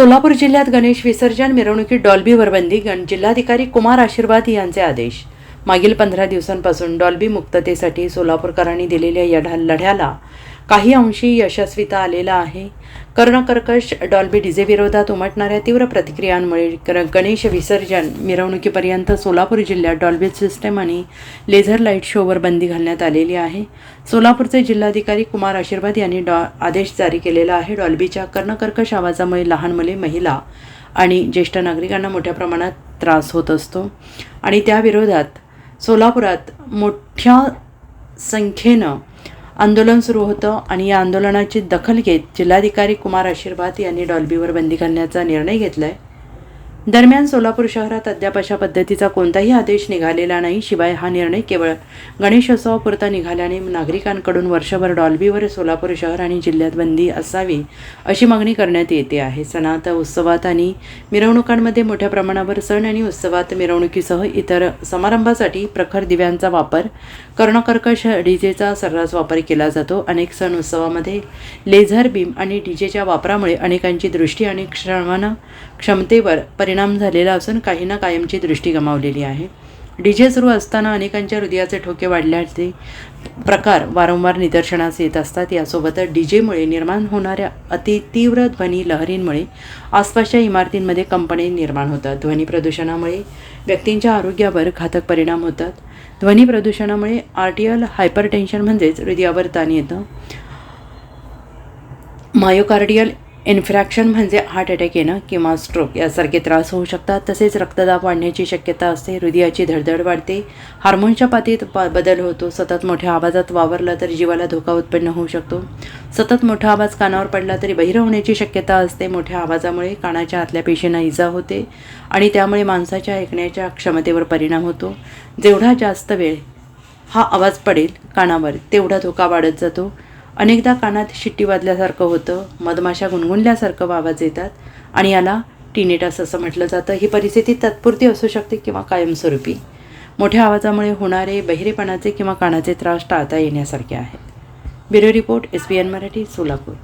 सोलापूर जिल्ह्यात गणेश विसर्जन मिरवणुकीत डॉल्बीवर बंदी गण जिल्हाधिकारी कुमार आशीर्वाद यांचे आदेश. मागील पंधरा दिवसांपासून डॉल्बी मुक्ततेसाठी सोलापूरकरांनी दिलेल्या या लढ्याला काही अंशी यशस्वीता आलेला आहे. कर्णकर्कश डॉल्बी डिझेविरोधात उमटणाऱ्या तीव्र प्रतिक्रियांमुळे गणेश विसर्जन मिरवणुकीपर्यंत सोलापूर जिल्ह्यात डॉल्बी सिस्टम आणि लेझर लाइट शोवर बंदी घालण्यात आलेली आहे. सोलापूरचे जिल्हाधिकारी कुमार आशीर्वाद यांनी डॉ आदेश जारी केलेला आहे. डॉल्बीच्या कर्णकर्कश आवाजामुळे लहान मुले महिला आणि ज्येष्ठ नागरिकांना मोठ्या प्रमाणात त्रास होत असतो आणि त्याविरोधात सोलापुरात मोठ्या संख्येनं आंदोलन सुरू होतं आणि या आंदोलनाची दखल घेत जिल्हाधिकारी कुमार आशीर्वाद यांनी डॉल्बीवर बंदी घालण्याचा निर्णय घेतला आहे दरम्यान सोलापूर शहरात अद्याप अशा पद्धतीचा कोणताही आदेश निघालेला नाही शिवाय हा निर्णय केवळ गणेशोत्सवापुरता निघाल्याने नागरिकांकडून वर्षभर डॉल्बीवर सोलापूर शहर आणि जिल्ह्यात बंदी असावी अशी मागणी करण्यात येते आहे. सणात उत्सवात आणि मिरवणुकांमध्ये मोठ्या प्रमाणावर सण आणि उत्सवात मिरवणुकीसह इतर समारंभासाठी प्रखर दिव्यांचा वापर कर्णकर्कश डीजेचा सर्रास वापर केला जातो. अनेक सण उत्सवामध्ये लेझर बीम आणि डीजेच्या वापरामुळे अनेकांची दृष्टी आणि श्रवण क्षमतेवर परिणाम झालेला असून काहींना कायमची दृष्टी गमावलेली आहे. डी जे सुरू असताना अनेकांच्या हृदयाचे ठोके वाढल्याचे प्रकार वारंवार निदर्शनास येत असतात. यासोबतच डीजेमुळे निर्माण होणाऱ्या अतितीव्र ध्वनी लहरींमुळे आसपासच्या इमारतींमध्ये कंपने निर्माण होतात. ध्वनी प्रदूषणामुळे व्यक्तींच्या आरोग्यावर घातक परिणाम होतात. ध्वनी प्रदूषणामुळे आर्टियल हायपरटेन्शन म्हणजेच हृदयावर ताण येतं. मायोकार्डियल इन्फ्रॅक्शन म्हणजे हार्ट अटॅक येणं किंवा स्ट्रोक यासारखे त्रास होऊ शकतात. तसेच रक्तदाब वाढण्याची शक्यता असते. हृदयाची धडधड वाढते. हार्मोनच्या पातीत प बदल होतो. सतत मोठ्या आवाजात वावरला तर जीवाला धोका उत्पन्न होऊ शकतो. सतत मोठा आवाज कानावर पडला तरी बहिर होण्याची शक्यता असते. मोठ्या आवाजामुळे कानाच्या आतल्या पेशींना इजा होते आणि त्यामुळे माणसाच्या ऐकण्याच्या क्षमतेवर परिणाम होतो. जेवढा जास्त वेळ हा आवाज पडेल कानावर तेवढा धोका वाढत जातो. अनेकदा कानात शिट्टी वाजल्यासारखं होतं मधमाशा गुणगुणल्यासारखं आवाज येतात आणि याला टिनेटास असं म्हटलं जातं. ही परिस्थिती तात्पुरती असू शकते किंवा कायमस्वरूपी. मोठ्या आवाजामुळे होणारे बहिरेपणाचे किंवा कानाचे त्रास टाळता येण्यासारखे आहेत. Bureau report S B N Marathi Solapur.